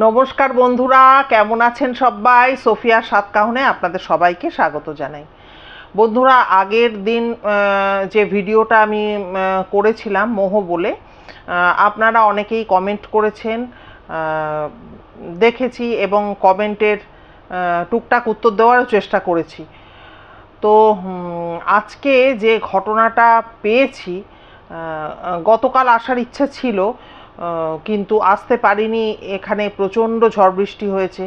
নমস্কার বন্ধুরা, কেমন আছেন সবাই? সোফিয়া সাতকাহনে আপনাদের সবাইকে স্বাগত জানাই। বন্ধুরা, আগের দিন যে ভিডিওটা আমি করেছিলাম মোহ বলে আপনারা অনেকেই কমেন্ট করেছেন দেখেছি এবং কমেন্টের টুকটাক উত্তর দেওয়ারও চেষ্টা করেছি। তো আজকে যে ঘটনাটা পেয়েছি গতকাল আসার ইচ্ছা ছিল কিন্তু আসতে পারিনি। এখানে প্রচণ্ড ঝড় বৃষ্টি হয়েছে।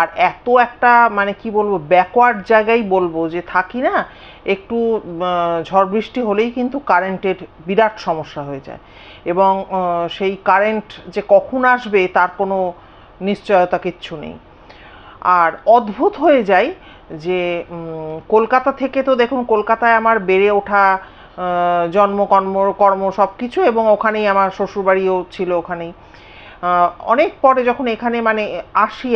আর এত একটা মানে কি বলব ব্যাকওয়ার্ড জায়গায় বলব যে থাকি না, একটু ঝড় বৃষ্টি হলেই কিন্তু কারেন্টের বিরাট সমস্যা হয়ে যায়। এবং সেই কারেন্ট যে কখন আসবে তার কোনো নিশ্চয়তা কিচ্ছু নেই। আর অদ্ভুত হয়ে যায় যে কলকাতা থেকে তো দেখুন, কলকাতায় আমার বেড়ে ওঠা আহ, জন্ম কর্ম সব কিছু এবং ওখানেই আমার শ্বশুরবাড়িও ছিল ওখানেই। অনেক পরে যখন এখানে মানে আসি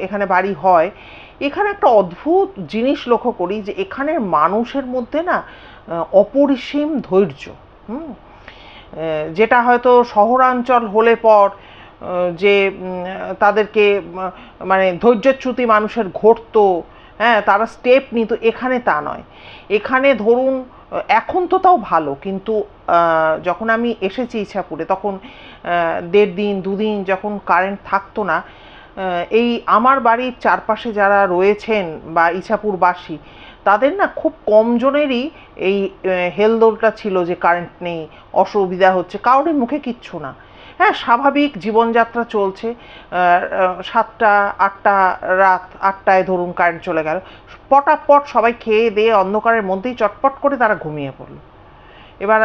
এখানে বাড়ি হয় এখানে একটা অদ্ভুত জিনিস লক্ষ্য করি যে এখানের মানুষের মধ্যে না অপরিসীম ধৈর্য হুম? যেটা হয়তো শহরাঞ্চল হলে পর যে তাদেরকে মানে ধৈর্যচ্যুতি মানুষের ঘটতো হ্যাঁ তারা স্টেপ নিত এখানে তা নয়। এখানে ধরুন এখন তো তাও ভালো, কিন্তু যখন আমি এসেছি ইছাপুরে, তখন দেড় দিন দুদিন যখন কারেন্ট থাকতো না এই আমার বাড়ির চারপাশে যারা রয়েছেন বা ইছাপুরবাসী, তাদের না খুব কমজনেরই এই হেলদোলটা ছিল যে কারেন্ট নেই, অসুবিধা হচ্ছে কারোর মুখে কিচ্ছু না। হ্যাঁ স্বাভাবিক জীবনযাত্রা চলছে। সাতটা, আটটা রাত, আটটায় ধরুন কারেন্ট চলে গেল। পটাপট সবাই খেয়ে দিয়ে অন্ধকারের মধ্যেই চটপট করে তারা ঘুমিয়ে পড়ল। এবার,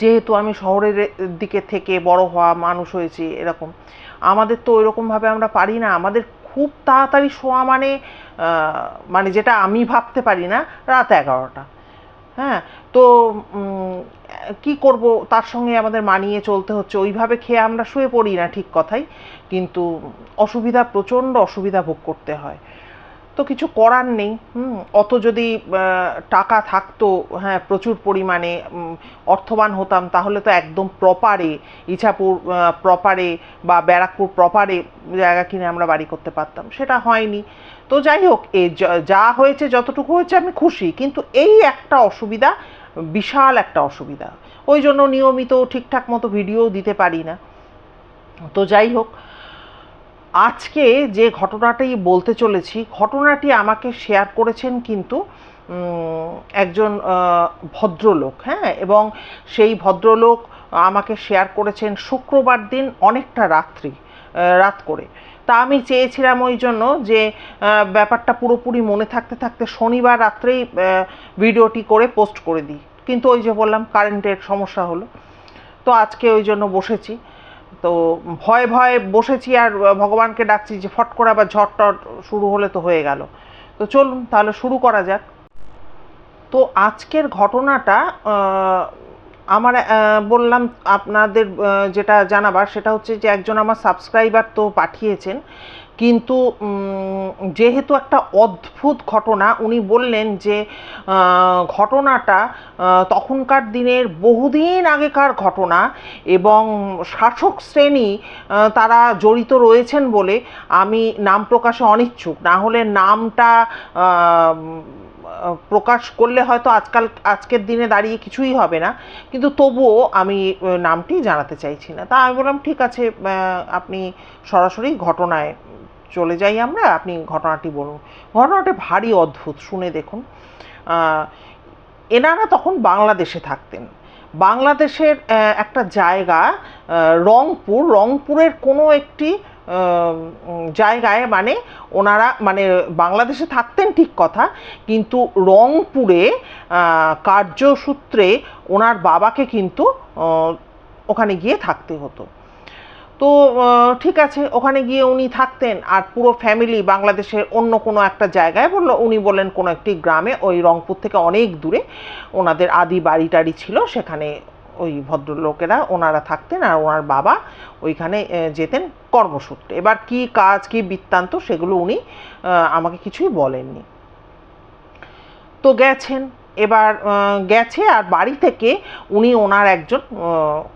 যেহেতু আমি শহরের দিকে থেকে বড় হওয়া মানুষ হয়েছি এরকম, আমাদের তো ওইরকমভাবে আমরা পারি না। আমাদের খুব তাড়াতাড়ি শোয়া মানে মানে যেটা আমি ভাবতে পারি না, রাত এগারোটা। হ্যাঁ তো কি করব, তার সঙ্গে আমাদের মানিয়ে চলতে হচ্ছে, ওইভাবে খেয়ে আমরা শুয়ে পড়ি না ঠিক কথাই, কিন্তু অসুবিধা, প্রচণ্ড অসুবিধা ভোগ করতে হয়। তো কিছু করার নেই অত যদি টাকা থাকতো হ্যাঁ প্রচুর পরিমাণে অর্থবান হতাম, তাহলে তো একদম প্রপারে, ইছাপুর প্রপারে বা ব্যারাকপুর প্রপারে জায়গা কিনে আমরা বাড়ি করতে পারতাম, সেটা হয়নি। তো যাই হোক, এ যা- যা হয়েছে, যতটুকু হয়েছে, আমি খুশি, কিন্তু এই একটা অসুবিধা বিশাল একটা অসুবিধা। ওই জন্য নিয়মিত ঠিকঠাক মতো ভিডিও দিতে পারি না। তো যাই হোক, আজকে যে ঘটনাটি বলতে চলেছি, ঘটনাটি আমাকে শেয়ার করেছেন কিন্তু একজন ভদ্রলোক হ্যাঁ? এবং সেই ভদ্রলোক আমাকে শেয়ার করেছেন শুক্রবার দিন অনেকটা রাত্রি রাত করে। তা আমি চেয়েছিলাম ওই জন্য যে ব্যাপারটা পুরোপুরি মনে থাকতে থাকতে শনিবার রাত্রেই ভিডিওটি করে পোস্ট করে দিই। কিন্তু ওই যে বললাম, কারেন্টের সমস্যা হলো। তো আজকে ওই জন্য বসেছি। তো ভয়ে ভয়ে বসেছি আর ভগবানকে ডাকছি যে, ফট করে আবার ঝড় টট শুরু হলে তো হয়ে গেল। তো চলুন তাহলে শুরু করা যাক। তো আজকের ঘটনাটা আমার বললাম আপনাদের যেটা জানাবার সেটা হচ্ছে যে একজন আমার সাবস্ক্রাইবার তো পাঠিয়েছেন। কিন্তু যেহেতু একটা অদ্ভুত ঘটনা, উনি বললেন যে ঘটনাটা তখনকার দিনের বহুদিন আগেকার ঘটনা এবং শাসক শ্রেণি তারা জড়িত রয়েছেন বলে আমি নাম প্রকাশে অনিচ্ছুক। না হলে নামটা প্রকাশ করলে হয়তো আজকাল, আজকের দিনে দাঁড়িয়ে কিছুই হবে না। কিন্তু তবুও আমি নামটি জানাতে চাইছি না। তা আমি বললাম, ঠিক আছে আপনি সরাসরি ঘটনায় চলে যাই আমরা, আপনি ঘটনাটি বলুন। ঘটনাটি ভারী অদ্ভুত, শুনে দেখুন। এনারা তখন বাংলাদেশে থাকতেন। বাংলাদেশের একটা জায়গা রংপুর। রংপুরের কোনো একটি জায়গায় মানে ওনারা মানে বাংলাদেশে থাকতেন ঠিক কথা, কিন্তু রংপুরে কার্যসূত্রে ওনার বাবাকে কিন্তু ওখানে গিয়ে থাকতে হতো। তো ঠিক আছে, ওখানে গিয়ে উনি থাকতেন আর পুরো ফ্যামিলি বাংলাদেশের অন্য কোনো একটা জায়গায় বলল, উনি বললেন কোনো একটি গ্রামে, ওই রংপুর থেকে অনেক দূরে ওনাদের আদি বাড়ি টাড়ি ছিল, সেখানে ওই ভদ্রলোকেরা, ওনারা থাকতেন আর ওনার বাবা ওইখানে যেতেন কর্মসূত্রে। এবার কি কাজ, কি বৃত্তান্ত সেগুলো উনি আমাকে কিছুই বলেননি। তো গেছেন। এবার গেছে আর বাড়ি থেকে উনি ওনার একজন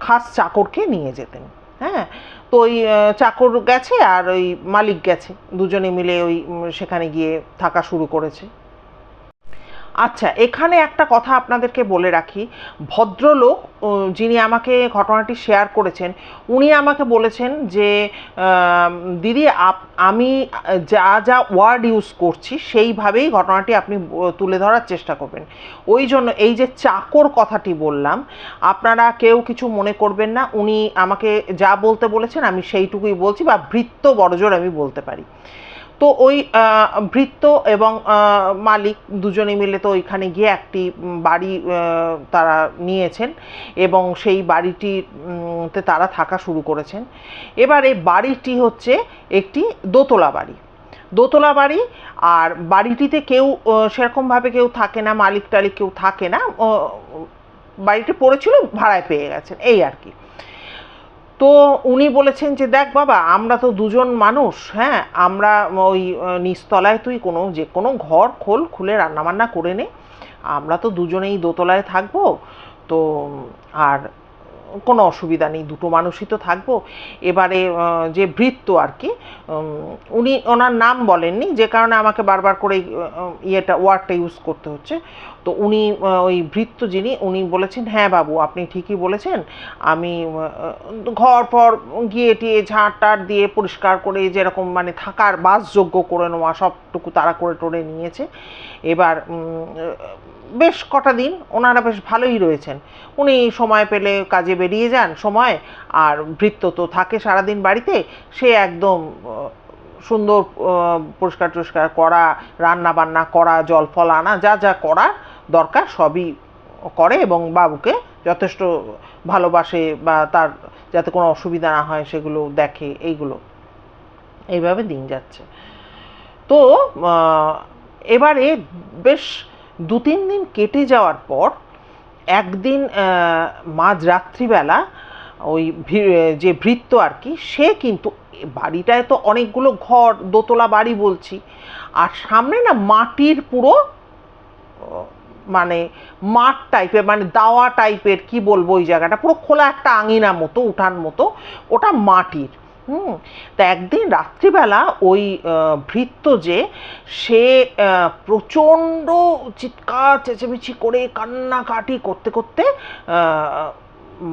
খাস চাকরকে নিয়ে যেতেন। হ্যাঁ? তো ওই চাকর গেছে আর ওই মালিক গেছে। দুজনে মিলে ওই সেখানে গিয়ে থাকা শুরু করেছে। আচ্ছা এখানে একটা কথা আপনাদেরকে বলে রাখি। ভদ্রলোক যিনি আমাকে ঘটনাটি শেয়ার করেছেন, উনি আমাকে বলেছেন যে দিদি আমি, যা যা ওয়ার্ড ইউজ করছি, সেইভাবেই ঘটনাটি আপনি তুলে ধরার চেষ্টা করবেন। ওই জন্য, এই যে চাকর কথাটি বললাম, আপনারা কেউ কিছু মনে করবেন না। উনি আমাকে যা বলতে বলেছেন, আমি সেইটুকুই বলছি বা বৃত্ত বড়জোর আমি বলতে পারি। তো ওই ভৃত্য এবং মালিক দুজনে মিলে তো ওইখানে গিয়ে একটি বাড়ি তারা নিয়েছেন এবং সেই বাড়িটি উম, তে তারা থাকা শুরু করেছেন। এবার এই বাড়িটি হচ্ছে একটি দোতলা বাড়ি। দোতলা বাড়ি আর বাড়িটিতে কেউ সেরকমভাবে কেউ থাকে না মালিক টালিক কেউ থাকে না বাড়িটি পড়েছিল ভাড়ায় পেয়ে গেছেন এই আর কি। তো উনি বলেছেন যে, দেখ বাবা, আমরা তো দুজন মানুষ হ্যাঁ? আমরা ওই নিচতলায় তুই কোনো, যে কোনো ঘর খোল, খুলে রান্নাবান্না করে নে। আমরা তো দুজনেই দোতলায় থাকব। তো, আর কোনো অসুবিধা নেই, দুটো মানুষই তো থাকব। এবারে যে ভৃত্য আর কি উনি, ওনার নাম বলেননি, যে কারণে আমাকে বারবার করে ইয়েটা, ওয়ার্ডটা ইউজ করতে হচ্ছে। তো উনি ওই ভৃত্য যিনি, উনি বলেছেন হ্যাঁ বাবু, আপনি ঠিকই বলেছেন। আমি ঘর পর গিয়ে টিয়ে, ঝাঁট, টাট দিয়ে পরিষ্কার করে যেরকম মানে থাকার বাসযোগ্য করে নেওয়া, সবটুকু তারা করে টোরে নিয়েছে। এবার বেশ কটা দিন ওনারা বেশ ভালোই রয়েছেন। উনি সময় পেলে কাজে বেরিয়ে যান, সময়, আর ভৃত্য তো থাকে সারাদিন বাড়িতে, সে একদম সুন্দর পরিষ্কার টরিষ্কার করা রান্না বান্না করা, জল ফল আনা, যা যা করা দরকার সবই করে এবং বাবুকে যথেষ্ট ভালোবাসে বা তার যাতে কোনো অসুবিধা না হয় সেগুলো দেখে, এইগুলো। এইভাবে দিন যাচ্ছে। তো এবারে বেশ দু তিন দিন কেটে যাওয়ার পর, একদিন মাঝ রাত্রিবেলা ওই যে ভৃত্য আর কি, সে কিন্তু বাড়িটায় তো অনেকগুলো ঘর, দোতলা বাড়ি বলছি, আর সামনে না মাটির পুরো মানে মাঠ টাইপের মানে দাওয়া টাইপের কি বলব ওই জায়গাটা, পুরো খোলা একটা আঙিনা মতো, উঠান মতো, ওটা মাটির। হুম, তা একদিন রাত্রিবেলা ওই ভৃত্য যে, সে প্রচণ্ড চিৎকার, চেঁচেমেচি করে, কান্নাকাটি করতে করতে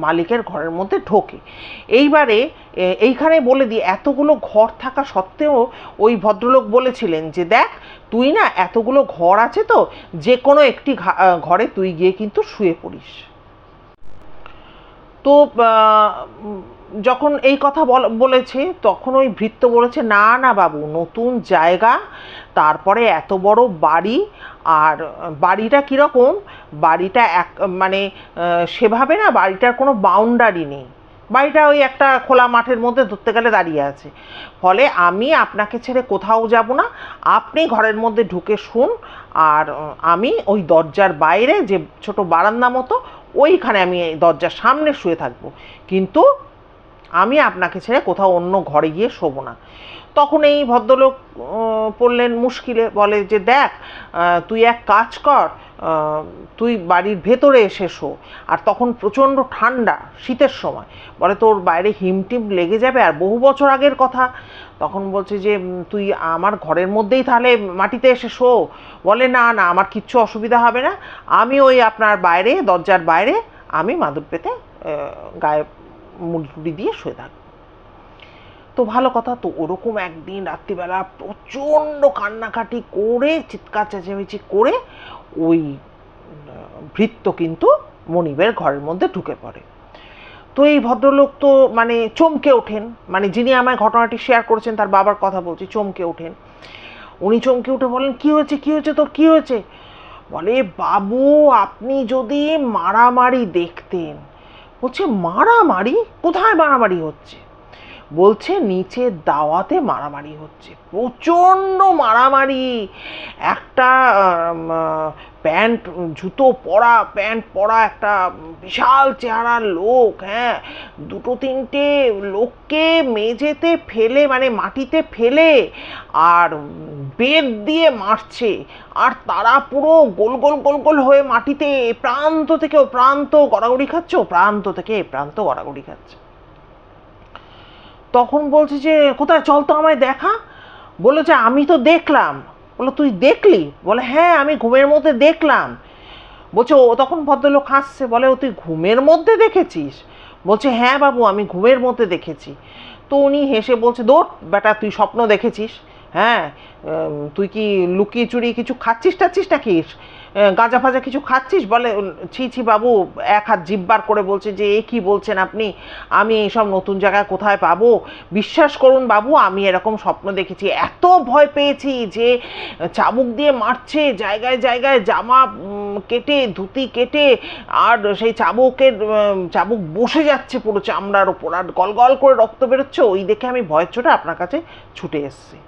মালিকের ঘরের মধ্যে ঢোকে। এইবারে এইখানে বলে দিই, এতগুলো ঘর থাকা সত্ত্বেও ওই ভদ্রলোক বলেছিলেন যে, দেখ, তুই না এতগুলো ঘর আছে তো যে কোনো একটি ঘরে তুই গিয়ে কিন্তু শুয়ে পড়িস। তো যখন এই কথা বল- বলেছে, তখন ওই ভৃত্য বলেছে, না না বাবু, নতুন জায়গা, তারপরে এত বড় বাড়ি, আর বাড়িটা কীরকম? বাড়িটা এক মানে সেভাবে না বাড়িটার কোনো বাউন্ডারি নেই। বাড়িটা ওই একটা খোলা মাঠের মধ্যে ধরতে গেলে দাঁড়িয়ে আছে। ফলে আমি আপনাকে ছেড়ে কোথাও যাব না। আপনি ঘরের মধ্যে ঢুকে শুন, আর আমি ওই দরজার বাইরে যে ছোট বারান্দা মতো ওইখানে আমি দরজার সামনে শুয়ে থাকব। কিন্তু আমি আপনাকে ছেড়ে কোথাও অন্য ঘরে গিয়ে শোবো না। তখন এই ভদ্রলোক পড়লেন মুশকিলে, বলে যে, দেখ তুই এক কাজ কর তুই বাড়ির ভেতরে এসে শো। আর তখন প্রচণ্ড ঠান্ডা, শীতের সময়। বলে তোর বাইরে হিমটিম লেগে যাবে। আর বহু বছর আগের কথা। তখন বলছে যে তুই আমার ঘরের মধ্যেই তাহলে মাটিতে এসে শো। বলে, না না, আমার কিচ্ছু অসুবিধা হবে না। আমি ওই আপনার বাইরে, দরজার বাইরে, আমি মাদুর পেতে গায়ে মুড়ি দিয়ে শুয়ে থাকব। তো ভালো কথা, তো ওরকম একদিন রাত্রিবেলা প্রচণ্ড কান্নাকাটি করে, চিৎকার চেঁচামেচি করে ওই ভৃত্য কিন্তু মনিবের ঘরের মধ্যে ঢুকে পড়ে। তো এই ভদ্রলোক তো মানে চমকে ওঠেন। মানে যিনি আমায় ঘটনাটি শেয়ার করেছেন, তার বাবার কথা বলছি, চমকে ওঠেন। উনি চমকে উঠে বলেন কি হয়েছে? কি হয়েছে তোর? কি হয়েছে? বলে, বাবু, আপনি যদি মারামারি দেখতেন। বলছে, মারামারি? কোথায় মারামারি হচ্ছে? বলছে, নিচে দাওয়াতে মারামারি হচ্ছে। প্রচণ্ড মারামারি। একটা প্যান্ট, জুতো পরা, প্যান্ট পরা একটা বিশাল চেহারার লোক হ্যাঁ? দুটো তিনটে লোককে মেঝেতে ফেলে মানে মাটিতে ফেলে আর বেদ দিয়ে মারছে। আর তারা পুরো গোল গোল গোল গোল হয়ে মাটিতে প্রান্ত থেকে ও প্রান্ত গড়াগড়ি খাচ্ছে, ও প্রান্ত থেকে এ প্রান্ত গড়াগড়ি খাচ্ছে। তখন বলছে যে, কোথায়? চল তো আমায় দেখা। বলল যে আমি তো দেখলাম। বলল তুই দেখলি? বলে হ্যাঁ আমি ঘুমের মধ্যে দেখলাম। বলছে, ও তখন ভদ্রলোক হাসছে। বলে, ও তুই ঘুমের মধ্যে দেখেছিস? বলছে হ্যাঁ বাবু, আমি ঘুমের মধ্যে দেখেছি। তো উনি হেসে বলছে দোট বেটা, তুই স্বপ্ন দেখেছিস? হ্যাঁ তুই কি লুকিয়ে চুরিয়ে কিছু খাচ্ছিস টাচ্ছিস নাকি? গাঁজা ফাজা কিছু খাচ্ছিস? বলে ছি ছি, বাবু, এক হাত জিব্বার করে বলছে যে, এ কি বলছেন আপনি? আমি এইসব নতুন জায়গায় কোথায় পাবো? বিশ্বাস করুন বাবু, আমি এরকম স্বপ্ন দেখেছি। এত ভয় পেয়েছি যে, চাবুক দিয়ে মারছে, জায়গায় জায়গায় জামা কেটে, ধুতি কেটে, আর সেই চাবুকের চাবুক বসে যাচ্ছে পুরো চামড়ার ওপর আর গল গল করে রক্ত বেরোচ্ছে, ওই দেখে আমি ভয়ের চোটে আপনার কাছে ছুটে এসেছি।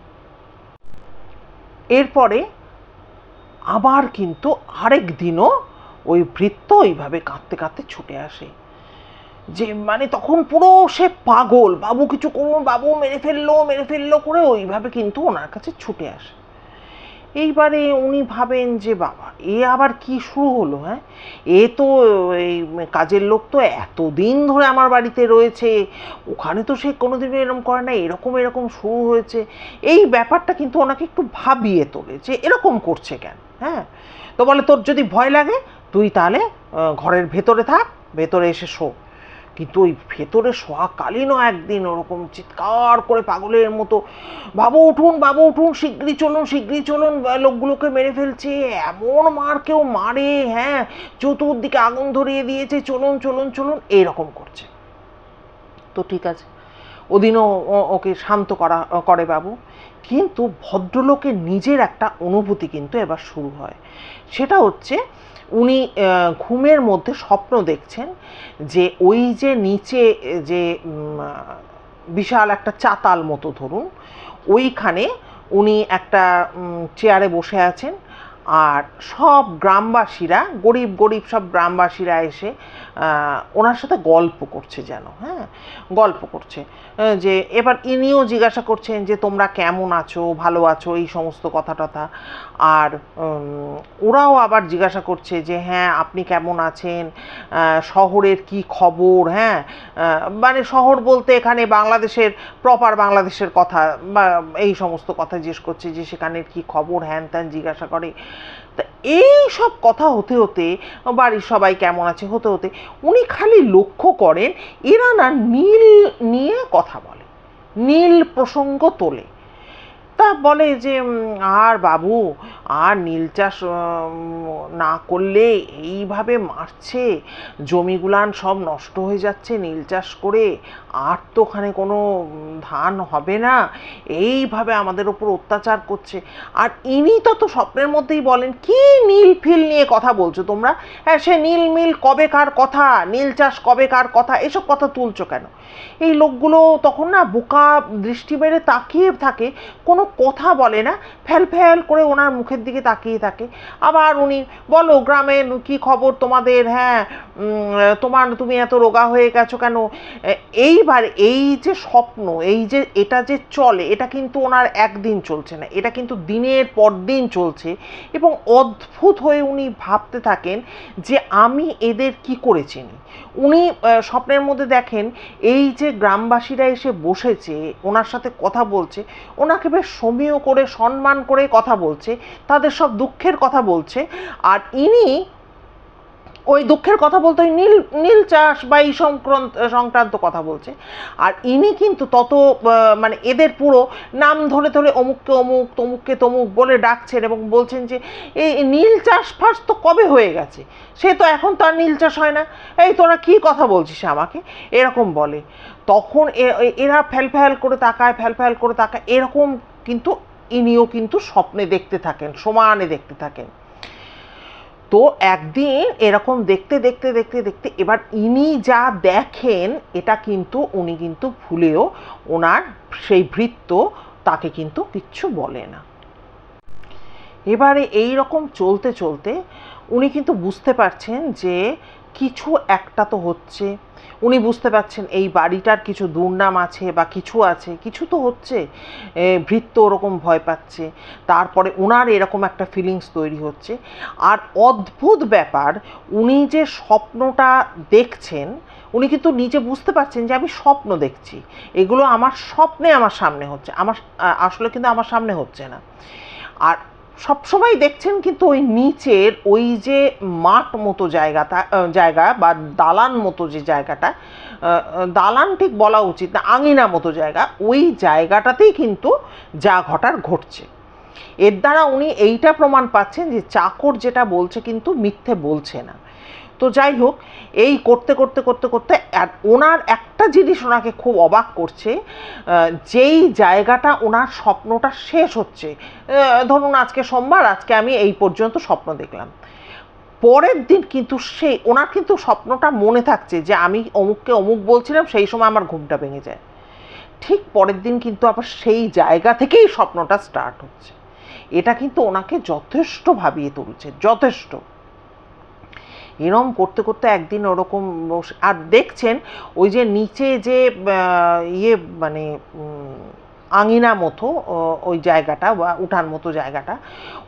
এরপরে আবার কিন্তু আরেক দিনও ওই ভৃত্য ওইভাবে কাঁদতে কাঁদতে ছুটে আসে। যে মানে তখন পুরো সে পাগল, বাবু কিছু করুন, বাবু মেরে ফেলল মেরে ফেলল করে ওইভাবে কিন্তু ওনার কাছে ছুটে আসে। এইবারে উনি ভাবেন যে, বাবা, এ আবার কি শুরু হলো হ্যাঁ? এ তো, এই কাজের লোক তো এতদিন ধরে আমার বাড়িতে রয়েছে। ওখানে তো সে কোনোদিনও এরকম করে না এরকম এরকম শুরু হয়েছে। এই ব্যাপারটা কিন্তু ওনাকে একটু ভাবিয়ে তোলে যে, এরকম করছে কেন হ্যাঁ? তো বলে, তোর যদি ভয় লাগে, তুই তাহলে ঘরের ভেতরে থাক, ভেতরে এসে শো। কিন্তু ওই ভেতরে শোয়াকালীনও একদিন ওরকম চিৎকার করে পাগলের মতো, বাবু উঠুন বাবু উঠুন, শিগগিরই চলুন শিগগিরই চলুন। লোকগুলোকে মেরে ফেলছে। এমন মার কেউ মারে হ্যাঁ চতুর্দিকে আগুন ধরিয়ে দিয়েছে, চলুন চলুন চলুন, এইরকম করছে। তো ঠিক আছে, ওদিনও ওকে শান্ত করা করে বাবু। কিন্তু ভদ্রলোকের নিজের একটা অনুভূতি কিন্তু এবার শুরু হয়। সেটা হচ্ছে উনি ঘুমের মধ্যে স্বপ্ন দেখছেন যে ওই যে নিচে, যে বিশাল একটা চাতাল মতো ধরুন, ওইখানে উনি একটা চেয়ারে বসে আছেন আর সব গ্রামবাসীরা, গরিব গরিব সব গ্রামবাসীরা এসে ওনার সাথে গল্প করছে যেন হ্যাঁ? গল্প করছে যে এবার ইনিও জিজ্ঞাসা করছেন যে, তোমরা কেমন আছো? ভালো আছো? এই সমস্ত কথা টথা আর ওরাও আবার জিজ্ঞাসা করছে যে হ্যাঁ আপনি কেমন আছেন? শহরের কি খবর? হ্যাঁ? মানে শহর বলতে এখানে বাংলাদেশের প্রপার বাংলাদেশের কথা, বা এই সমস্ত কথা জিজ্ঞেস করছে যে, সেখানের কি খবর? হ্যান ত্যান জিজ্ঞাসা করে। এই সব কথা হতে হতে, বাড়ির সবাই কেমন আছে হতে হতে, উনি খালি লক্ষ্য করেন, এরা না নীল নিয়ে কথা বলে, নীল প্রসঙ্গ তোলে। তা বলে যে আর বাবু, আর নীল চাষ না করলে এইভাবে মারছে। জমিগুলান সব নষ্ট হয়ে যাচ্ছে নীল চাষ করে। আর তো ওখানে কোনো ধান হবে না। এইভাবে আমাদের ওপর অত্যাচার করছে। আর ইনি তো তো স্বপ্নের মধ্যেই বলেন, কি নীল ফিল নিয়ে কথা বলছো তোমরা? হ্যাঁ সে নীল মিল কবে কার কথা, নীল চাষ কবে কার কথা, এসব কথা তুলছো কেন? এই লোকগুলো তখন না বোকা দৃষ্টি মেরে তাকিয়ে থাকে, কোনো কথা বলে না ফ্যাল ফ্যাল করে ওনার মুখের দিকে তাকিয়ে থাকে। আবার উনি বলো, গ্রামে কি খবর তোমাদের? হ্যাঁ তোমার তুমি এত রোগা হয়ে গেছো কেন? এইবার এই যে স্বপ্ন, এই যে এটা যে চলে, এটা কিন্তু ওনার একদিন চলছে না, এটা কিন্তু দিনের পর দিন চলছে। এবং অদ্ভুত হয়ে উনি ভাবতে থাকেন যে আমি এদের কি করে চিনি? উনি স্বপ্নের মধ্যে দেখেন, এই যে গ্রামবাসীরা এসে বসেছে, ওনার সাথে কথা বলছে, ওনাকে বেশ সমীহ করে, সম্মান করে কথা বলছে, তাদের সব দুঃখের কথা বলছে, আর ইনি ওই দুঃখের কথা বলতে ওই নীল নীল চাষ বা এই সংক্রান্ত সংক্রান্ত কথা বলছে। আর ইনি কিন্তু তত মানে এদের পুরো নাম ধরে ধরে অমুককে অমুক, তমুককে তমুক বলে ডাকছেন এবং বলছেন যে, এই নীল চাষ ফার্স্ট তো কবে হয়ে গেছে? সে তো এখন তো আর নীল চাষ হয় না। এই তোরা কি কথা বলছিস আমাকে? এরকম বলে। তখন এরা ফ্যাল ফ্যাল করে তাকায়, ফ্যাল ফ্যাল করে তাকায়, এরকম কিন্তু ইনিও কিন্তু স্বপ্নে দেখতে থাকেন, সমানে দেখতে থাকেন। তো একদিন এরকম দেখতে দেখতে দেখতে দেখতে এবার ইনি যা দেখেন, এটা কিন্তু উনি কিন্তু ভুলেও ওনার সেই ভৃত্য তাকে কিন্তু কিচ্ছু বলে না। এবারে এই রকম চলতে চলতে উনি কিন্তু বুঝতে পারছেন যে কিছু একটা তো হচ্ছে। উনি বুঝতে পারছেন এই বাড়িটার কিছু দুর্নাম আছে বা কিছু আছে, কিছু তো হচ্ছে। ভৃত্য ওরকম ভয় পাচ্ছে। তারপরে ওনার এরকম একটা ফিলিংস তৈরি হচ্ছে। আর অদ্ভুত ব্যাপার, উনি যে স্বপ্নটা দেখছেন, উনি কিন্তু নিজে বুঝতে পারছেন যে আমি স্বপ্ন দেখছি। এগুলো আমার স্বপ্নে আমার সামনে হচ্ছে। আমার আসলে কিন্তু আমার সামনে হচ্ছে না। আর সবসময় দেখছেন কিন্তু ওই নিচের ওই যে মাঠ মতো জায়গাটা জায়গা বা দালান মতো যে জায়গাটা দালান ঠিক বলা উচিত না, আঙিনা মতো জায়গা, ওই জায়গাটাতেই কিন্তু যা ঘটার ঘটছে। এর দ্বারা উনি এইটা প্রমাণ পাচ্ছেন যে চাকর যেটা বলছে কিন্তু মিথ্যে বলছে না। তো যাই হোক, এই করতে করতে করতে করতে ওনার একটা জিনিস ওনাকে খুব অবাক করছে যেই জায়গাটা ওনার স্বপ্নটা শেষ হচ্ছে। ধরুন আজকে সোমবার, আজকে আমি এই পর্যন্ত স্বপ্ন দেখলাম। পরের দিন কিন্তু সেই ওনার কিন্তু স্বপ্নটা মনে থাকছে যে আমি অমুককে অমুক বলছিলাম, সেই সময় আমার ঘুমটা ভেঙে যায়। ঠিক পরের দিন কিন্তু আবার সেই জায়গা থেকেই স্বপ্নটা স্টার্ট হচ্ছে। এটা কিন্তু ওনাকে যথেষ্ট ভাবিয়ে তুলছে, যথেষ্ট। এরম করতে করতে একদিন ওরকম আর দেখছেন ওই যে নিচে যে ইয়ে মানে আঙিনা মতো ওই জায়গাটা বা উঠান মতো জায়গাটা,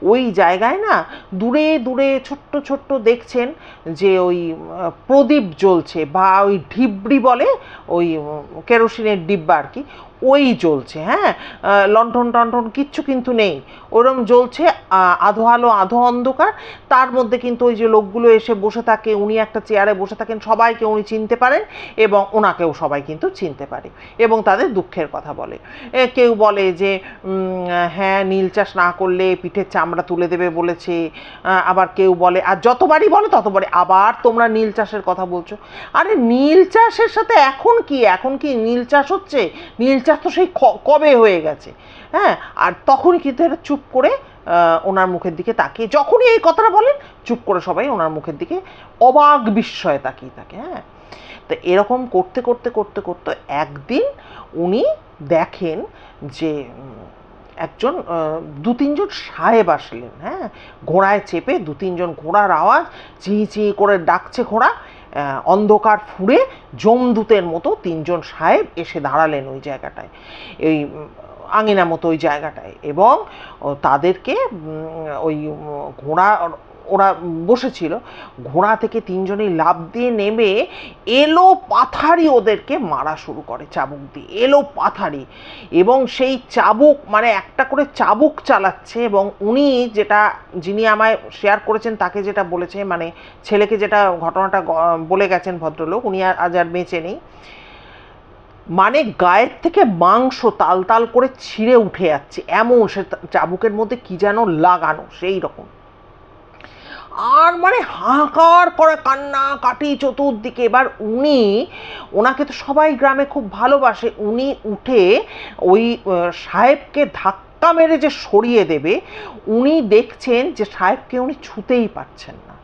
ওই জায়গায় না দূরে দূরে ছোট্ট ছোট্ট দেখছেন যে ওই প্রদীপ জ্বলছে বা ওই ঢিবড়ি বলে ওই কেরোসিনের ডিব্বা আর কি ওই জ্বলছে হ্যাঁ? আহ, লণ্ঠন টন্ঠন কিচ্ছু কিন্তু নেই। ওরম জ্বলছে আধো আলো আধো অন্ধকার। তার মধ্যে কিন্তু ওই যে লোকগুলো এসে বসে থাকে উনি একটা চেয়ারে বসে থাকেন সবাইকে উনি চিনতে পারেন এবং ওনাকেও সবাই কিন্তু চিনতে পারে এবং তাদের দুঃখের কথা বলে। কেউ বলে যে হ্যাঁ নীল চাষ না করলে পিঠের চামড়া তুলে দেবে বলেছে। আবার কেউ বলে আর যতবারই বলে ততবারই আবার তোমরা নীল চাষের কথা বলছো। আরে নীল চাষের সাথে এখন কি? এখন কি নীল চাষ হচ্ছে? নীল চাষ তো সেই কবে হয়ে গেছে? হ্যাঁ? আর তখনই কিন্তু এরা চুপ করে ওনার মুখের দিকে তাকিয়ে, যখনই এই কথাটা বলেন, চুপ করে সবাই ওনার মুখের দিকে অবাক বিস্ময়ে তাকিয়ে থাকে হ্যাঁ? তো এরকম করতে করতে করতে করতে একদিন উনি দেখেন যে একজন দু তিনজন সাহেব আসলেন হ্যাঁ? ঘোড়ায় চেপে দু তিনজন ঘোড়ার আওয়াজ চিঁ চিঁ করে ডাকছে ঘোড়া অন্ধকার ফুঁড়ে জমদূতের মতো তিনজন সাহেব এসে দাঁড়ালেন ওই জায়গাটায়, এই আঙিনা মতো ওই জায়গাটায় এবং তাদেরকে ওই ঘোড়া ওরা বসেছিল, ঘোড়া থেকে তিনজনেই লাফ দিয়ে নেমে এলো পাথারি ওদেরকে মারা শুরু করে চাবুক দিয়ে। এলো পাথারি এবং সেই চাবুক মানে একটা করে চাবুক চালাচ্ছে এবং উনি যেটা, যিনি আমায় শেয়ার করেছেন তাকে যেটা বলেছে মানে ছেলেকে যেটা ঘটনাটা বলে গেছেন ভদ্রলোক, উনি আজ আর বেঁচে নেই। মানে গায়ের থেকে মাংস তাল তাল করে ছিঁড়ে উঠে যাচ্ছে। এমন সে চাবুকের মধ্যে কি যেন লাগানো, সেই রকম। আর মানে হাহাকার করে কান্না, কাটি চতুর্দিকে। এবার উনি, ওনাকে তো সবাই গ্রামে খুব ভালোবাসে। উনি উঠে ওই সাহেবকে ধাক্কা মেরে যে সরিয়ে দেবে, উনি দেখছেন যে সাহেবকে উনি ছুতেই পারছেন না।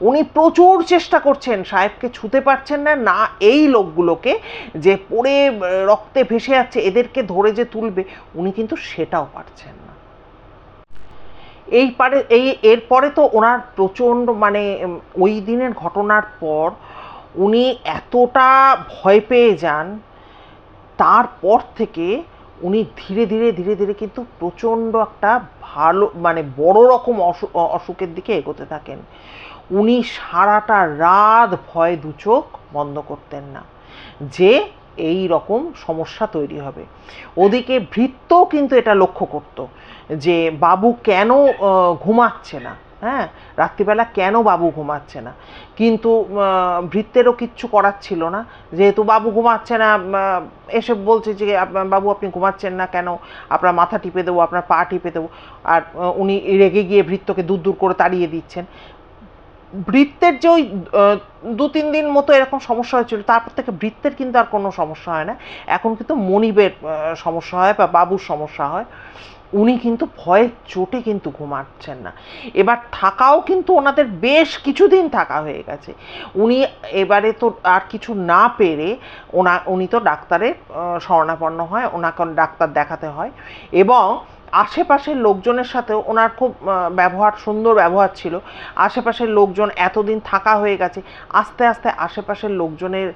উনি প্রচুর চেষ্টা করছেন সাহেবকে ছুতে পারছেন না না এই লোকগুলোকে যে পড়ে রক্তে ভেসে যাচ্ছে, এদেরকে ধরে যে তুলবে, উনি কিন্তু সেটাও পারছেন না। এই পারে, এই এরপরে তো ওনার প্রচণ্ড মানে ওই দিনের ঘটনার পর উনি এতটা ভয় পেয়ে যান, তারপর থেকে উনি ধীরে ধীরে ধীরে ধীরে কিন্তু প্রচণ্ড একটা ভালো মানে বড় রকম অসু- অসুখের দিকে এগোতে থাকেন। উনি সারাটা রাত ভয় দু চোখ বন্ধ করতেন না, যে এই রকম সমস্যা তৈরি হবে। ওদিকে ভৃত্যও কিন্তু এটা লক্ষ্য করত। যে বাবু কেন ঘুমাচ্ছে না? হ্যাঁ? রাত্রিবেলা কেন বাবু ঘুমাচ্ছে না? কিন্তু আহ, ভৃত্যেরও কিচ্ছু করার ছিল না। যেহেতু বাবু ঘুমাচ্ছে না এসে বলছে যে বাবু আপনি ঘুমাচ্ছেন না কেন? আপনার মাথা টিপে দেবো আপনার পা টিপে দেবো। আর উনি রেগে গিয়ে ভৃত্যকে দূর দূর করে তাড়িয়ে দিচ্ছেন। বৃত্তের যে ওই দু তিন দিন মতো এরকম সমস্যা হয়েছিল তারপর থেকে বৃত্তের কিন্তু আর কোনো সমস্যা হয় না। এখন কিন্তু মনিবের সমস্যা হয় বা বাবুর সমস্যা হয়। উনি কিন্তু ভয়ের চোটে কিন্তু ঘুমাচ্ছেন না। এবার থাকাও কিন্তু ওনাদের বেশ কিছুদিন থাকা হয়ে গেছে। উনি এবারে তো আর কিছু না পেরে ওনা, উনি তো ডাক্তারের শরণাপন্ন হয়, ওনাকে ডাক্তার দেখাতে হয়। এবং আশেপাশের লোকজনের সাথেও ওনার খুব ব্যবহার, সুন্দর ব্যবহার ছিল। আশেপাশের লোকজন এতদিন থাকা হয়ে গেছে, আস্তে আস্তে আশেপাশের লোকজনের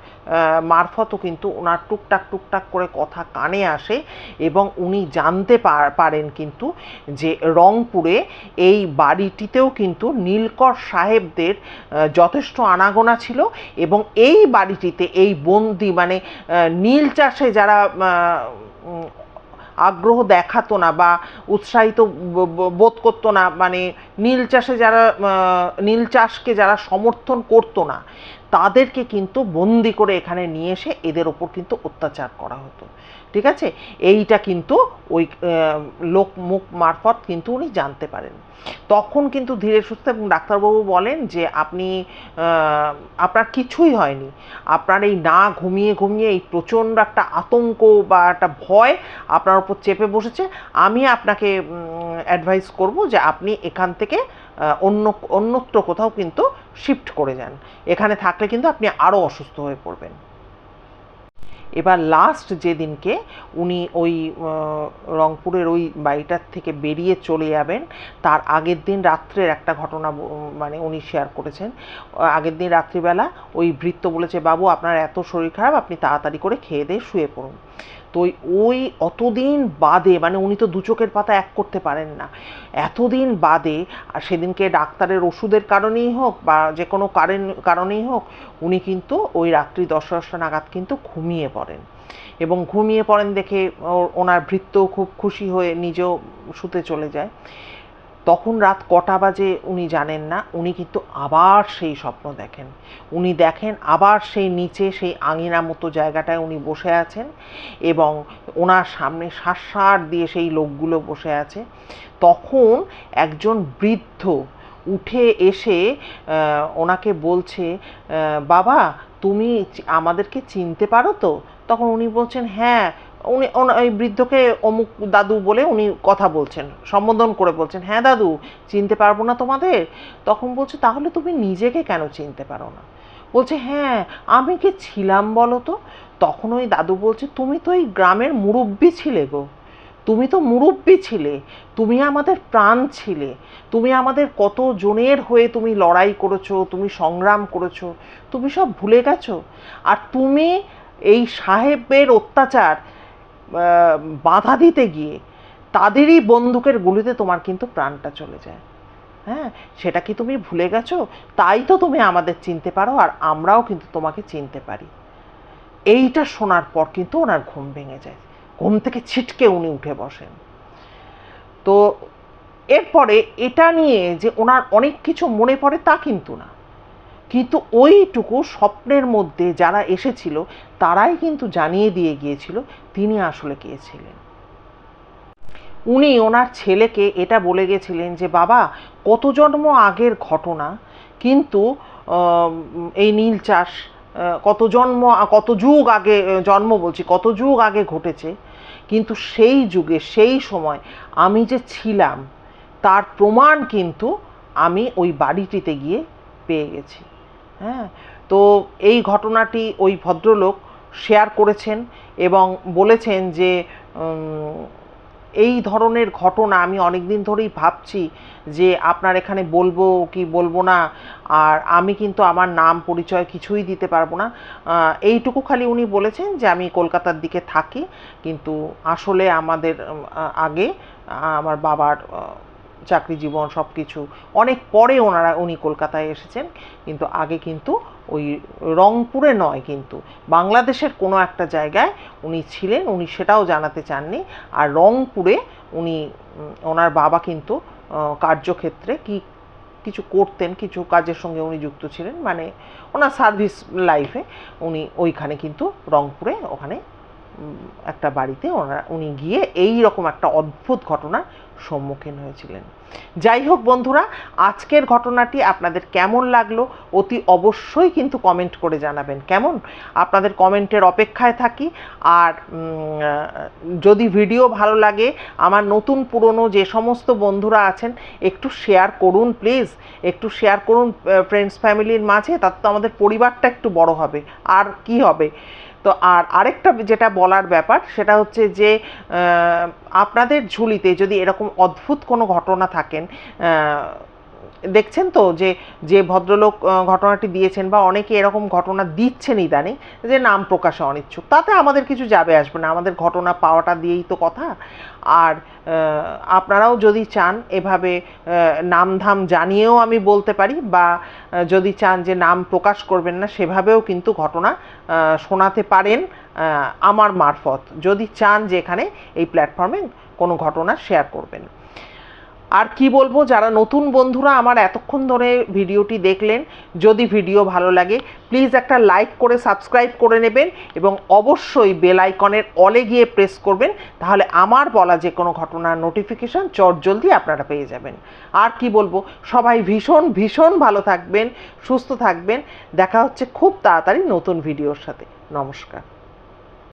মারফতও কিন্তু ওনার টুকটাক টুকটাক করে কথা কানে আসে এবং উনি জানতে পারেন কিন্তু যে রংপুরে এই বাড়িটিতেও কিন্তু নীলকর সাহেবদের যথেষ্ট আনাগোনা ছিল এবং এই বাড়িটিতে এই বন্দি মানে নীল চাষে যারা আগ্রহ দেখাতো না বা উৎসাহিত বোধ করতো না মানে নীল চাষে যারা নীল চাষকে যারা সমর্থন করতো না, তাদেরকে কিন্তু বন্দি করে এখানে নিয়ে এসে এদের ওপর কিন্তু অত্যাচার করা হতো। ঠিক আছে? এইটা কিন্তু ওই লোক মুখ মারফত কিন্তু উনি জানতে পারেন। তখন কিন্তু ধীরে সুস্থে এবং ডাক্তারবাবু বলেন যে আপনি আপনার কিছুই হয়নি। আপনার এই না ঘুমিয়ে ঘুমিয়ে এই প্রচণ্ড একটা আতঙ্ক বা একটা ভয় আপনার উপর চেপে বসেছে। আমি আপনাকে অ্যাডভাইস করব যে আপনি এখান থেকে অন্য, অন্যত্র কোথাও কিন্তু শিফট করে যান। এখানে থাকলে কিন্তু আপনি আরও অসুস্থ হয়ে পড়বেন। এবার লাস্ট যেদিনকে উনি ওই রংপুরের ওই বাড়িটার থেকে বেরিয়ে চলে যাবেন, তার আগের দিন রাত্রের একটা ঘটনা মানে উনি শেয়ার করেছেন। আগের দিন রাত্রিবেলা ওই ভৃত্য বলেছে, বাবু, আপনার এত শরীর খারাপ, আপনি তাড়াতাড়ি করে খেয়ে দিয়ে শুয়ে পড়ুন। তো ওই- অতদিন বাদে মানে উনি তো দু চোখের পাতা এক করতে পারেন না, এতদিন বাদে, আর সেদিনকে ডাক্তারের ওষুধের কারণেই হোক বা যে কোনো কারণ কারণেই হোক, উনি কিন্তু ওই রাত্রি দশ দশটা নাগাদ কিন্তু ঘুমিয়ে পড়েন। এবং ঘুমিয়ে পড়েন দেখে ওনার ভৃত্য খুব খুশি হয়ে নিজেও শুতে চলে যায়। তখন রাত কটা বাজে উনি জানেন না, উনি কিন্তু আবার সেই স্বপ্ন দেখেন। উনি দেখেন আবার সেই নিচে সেই আঙিনা মতো জায়গাটায় উনি বসে আছেন এবং ওনার সামনে শ্বাস দিয়ে সেই লোকগুলো বসে আছে। তখন একজন বৃদ্ধ উঠে এসে ওনাকে বলছে বাবা, তুমি আমাদেরকে চিনতে পারো তো? তখন উনি বলছেন হ্যাঁ উনি ওই বৃদ্ধকে অমুক দাদু বলে উনি কথা বলছেন, সম্বোধন করে বলছেন হ্যাঁ দাদু, চিনতে পারব না তোমাদের। তখন বলছে, তাহলে তুমি নিজেকে কেন চিনতে পারো না? বলছে হ্যাঁ আমি কি ছিলাম বলো তো? তখন ওই দাদু বলছে, তুমি তো এই গ্রামের মুরব্বি ছিলে গো। তুমি তো মুরব্বী ছিলে। তুমি আমাদের প্রাণ ছিলে। তুমি আমাদের কত জনের হয়ে তুমি লড়াই করেছ, তুমি সংগ্রাম করেছ, তুমি সব ভুলে গেছো। আর তুমি এই সাহেবের অত্যাচার বাধা দিতে গিয়ে তাদেরই বন্দুকের গুলিতে তোমার কিন্তু প্রাণটা চলে যায়। হ্যাঁ সেটা কি তুমি ভুলে গেছো? তাই তো তুমি আমাদের চিনতে পারো আর আমরাও কিন্তু তোমাকে চিনতে পারি। এইটা শোনার পর কিন্তু ওনার ঘুম ভেঙে যায়। ঘুম থেকে ছিটকে উনি উঠে বসেন। তো এরপরে এটা নিয়ে যে ওনার অনেক কিছু মনে পড়ে তা কিন্তু না। কিন্তু ওইটুকু স্বপ্নের মধ্যে যারা এসেছিল, তারাই কিন্তু জানিয়ে দিয়ে গিয়েছিল তিনি আসলে কে ছিলেন। উনি ওনার ছেলেকে এটা বলে গেছিলেন যে, বাবা, কত জন্ম আগের ঘটনা, কিন্তু এই নীল চাষ কত জন্ম, কত যুগ আগে জন্ম বলছি, কত যুগ আগে ঘটেছে, কিন্তু সেই যুগে, সেই সময় আমি যে ছিলাম, তার প্রমাণ কিন্তু আমি ওই বাড়িটিতে গিয়ে পেয়ে গেছি। হ্যাঁ? তো এই ঘটনাটি ওই ভদ্রলোক শেয়ার করেছেন এবং বলেছেন যে এই ধরনের ঘটনা আমি অনেক দিন ধরেই ভাবছি যে আপনার এখানে বলব কি বলব না, আর আমি কিন্তু আমার নাম পরিচয় কিছুই দিতে পারব না। এইটুকু খালি উনি বলেছেন যে আমি কলকাতার দিকে থাকি, কিন্তু আসলে আমাদের আগে আমার বাবার চাকরি জীবন সব কিছু অনেক পরে ওনারা, উনি কলকাতায় এসেছেন, কিন্তু আগে কিন্তু ওই রংপুরে নয় কিন্তু, বাংলাদেশের কোনো একটা জায়গায় উনি ছিলেন, উনি সেটাও জানাতে চাননি। আর রংপুরে উনি ওনার বাবা কিন্তু কার্যক্ষেত্রে কি কিছু করতেন, কিছু কাজের সঙ্গে উনি যুক্ত ছিলেন মানে ওনার সার্ভিস লাইফে উনি ওইখানে কিন্তু রংপুরে ওখানে একটা বাড়িতে ওনারা, উনি গিয়ে এই রকম একটা অদ্ভুত ঘটনার সম্মুখীন হয়েছিলেন। যাই হোক বন্ধুরা, আজকের ঘটনাটি আপনাদের কেমন লাগল অতি অবশ্যই কিন্তু কমেন্ট করে জানাবেন। কেমন? আপনাদের কমেন্টের অপেক্ষায় থাকি। আর যদি ভিডিও ভালো লাগে, আমার নতুন পুরনো যে সমস্ত বন্ধুরা আছেন, একটু শেয়ার করুন প্লিজ। একটু শেয়ার করুন ফ্রেন্ডস ফ্যামিলির মাঝে তার তো আমাদের পরিবারটা একটু বড় হবে। আর কি হবে? তো আর আরেকটা যেটা বলার ব্যাপার, সেটা হচ্ছে যে আপনাদের ঝুলিতে যদি এরকম অদ্ভুত কোনো ঘটনা থাকেন দেখছেন তো যে যে ভদ্রলোক ঘটনাটি দিয়েছেন বা অনেকে এরকম ঘটনা দিচ্ছেন ইদানিং যে নাম প্রকাশে অনিচ্ছুক। তাতে আমাদের কিছু যাবে আসবে না আমাদের ঘটনা পাওয়াটা দিয়েই তো কথা। আর আপনারাও যদি চান এভাবে আহ, নামধাম জানিয়েও আমি বলতে পারি বা যদি চান যে নাম প্রকাশ করবেন না সেভাবেও কিন্তু ঘটনা শোনাতে পারেন আমার মারফত। যদি চান যে এখানে এই প্ল্যাটফর্মে কোনো ঘটনা শেয়ার করবেন। আর কি বলব, যারা নতুন বন্ধুরা আমার এতক্ষণ ধরে ভিডিওটি দেখলেন, যদি ভিডিও ভালো লাগে প্লিজ একটা লাইক করে সাবস্ক্রাইব করে নেবেন এবং অবশ্যই বেল আইকনের অলে গিয়ে প্রেস করবেন, তাহলে আমার বলা যে কোনো ঘটনার নোটিফিকেশান চট জলদি আপনারা পেয়ে যাবেন। আর কি বলব, সবাই ভীষণ ভীষণ ভালো থাকবেন, সুস্থ থাকবেন, দেখা হচ্ছে খুব তাড়াতাড়ি নতুন ভিডিওর সাথে। নমস্কার।